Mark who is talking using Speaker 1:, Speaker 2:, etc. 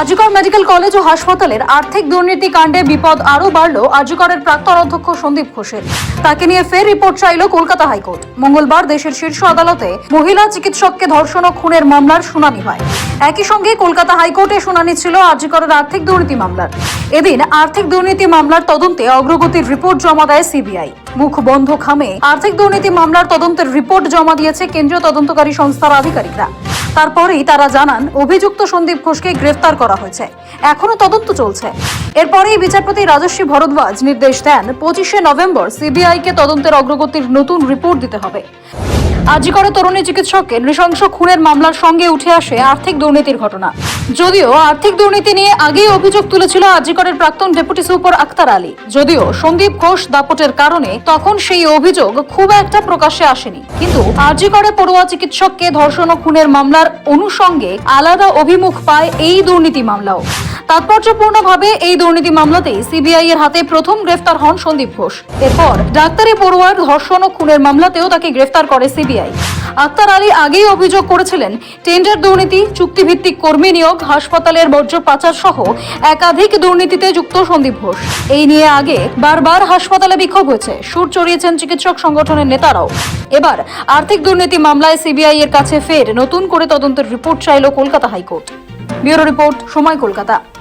Speaker 1: আজিকর medical college ও হাসপাতালের আর্থিক দুর্নীতি কাণ্ডে বিপদ আরও বাড়ল আজিকরের প্রাক্তন অধ্যক্ষ সন্দীপ ঘোষের। তাকে নিয়ে ফের রিপোর্ট চাইল কলকাতা হাইকোর্ট। মঙ্গলবার দেশের শীর্ষ আদালতে মহিলা চিকিৎসককে ধর্ষণ ও খুনের মামলার শুনানি হয়। একই সঙ্গে কলকাতা হাইকোর্টে শুনানি ছিল আজিকরের আর্থিক দুর্নীতি মামলার। এদিন আর্থিক দুর্নীতি মামলার তদন্তে অগ্রগতির রিপোর্ট জমা দেয় সিবিআই। মুখ বন্ধ খামে আর্থিক দুর্নীতি মামলার তদন্তের রিপোর্ট জমা দিয়েছে কেন্দ্রীয় তদন্তকারী সংস্থার আধিকারিকরা। তারপরেই তারা জানান, অভিযুক্ত সন্দীপ ঘোষকে গ্রেফতার করা হয়েছে। এখনও তদন্ত চলছে। এরপরেই বিচারপতি রাজস্বী ভরদ্বাজ নির্দেশ দেন, পঁচিশে নভেম্বর সিবিআইকে তদন্তের অগ্রগতির নতুন রিপোর্ট দিতে হবে। আজিকরে তরুণী চিকিৎসককে নৃশংস খুনের মামলার সঙ্গে উঠে আসে আর্থিক দুর্নীতির ঘটনা। যদিও আর্থিক দুর্নীতি নিয়ে আগেই অভিযোগ তুলেছিল আজিকরের প্রাক্তন ডেপুটি সুপার আক্তার আলী। যদিও সন্দীপ ঘোষ দাপটের কারণে তখন সেই অভিযোগ খুব একটা প্রকাশ্যে আসেনি। কিন্তু আজিকরে পড়ুয়া চিকিৎসককে ধর্ষণ ও খুনের মামলার অনুষঙ্গে আলাদা অভিমুখ পায় এই দুর্নীতি মামলাও। তাৎপর্যপূর্ণভাবে এই দুর্নীতি মামলাতেই সিবিআই এর হাতে প্রথম গ্রেফতার হন সন্দীপ ঘোষ। এরপর ডাক্তারি পড়ুয়ার ধর্ষণ ও খুনের মামলাতেও তাকে গ্রেফতার করে সিবিআই। আক্তার আলী আগেই অভিযোগ করেছিলেন, টেন্ডার দুর্নীতি, চুক্তিভিত্তিক কর্মী নিয়োগ হাসপাতালের বর্জ্য পাচার সহ একাধিক দুর্নীতিতে যুক্ত সন্দীপ ঘোষ। এই নিয়ে আগে বারবার হাসপাতালে বিক্ষোভ হয়েছে। সুর চড়িয়েছেন চিকিৎসক সংগঠনের নেতারাও। এবার আর্থিক দুর্নীতি মামলায় সিবিআই এর কাছে ফের নতুন করে তদন্তের রিপোর্ট চাইল কলকাতা হাইকোর্ট। ব্যুরো রিপোর্ট, সময় কলকাতা।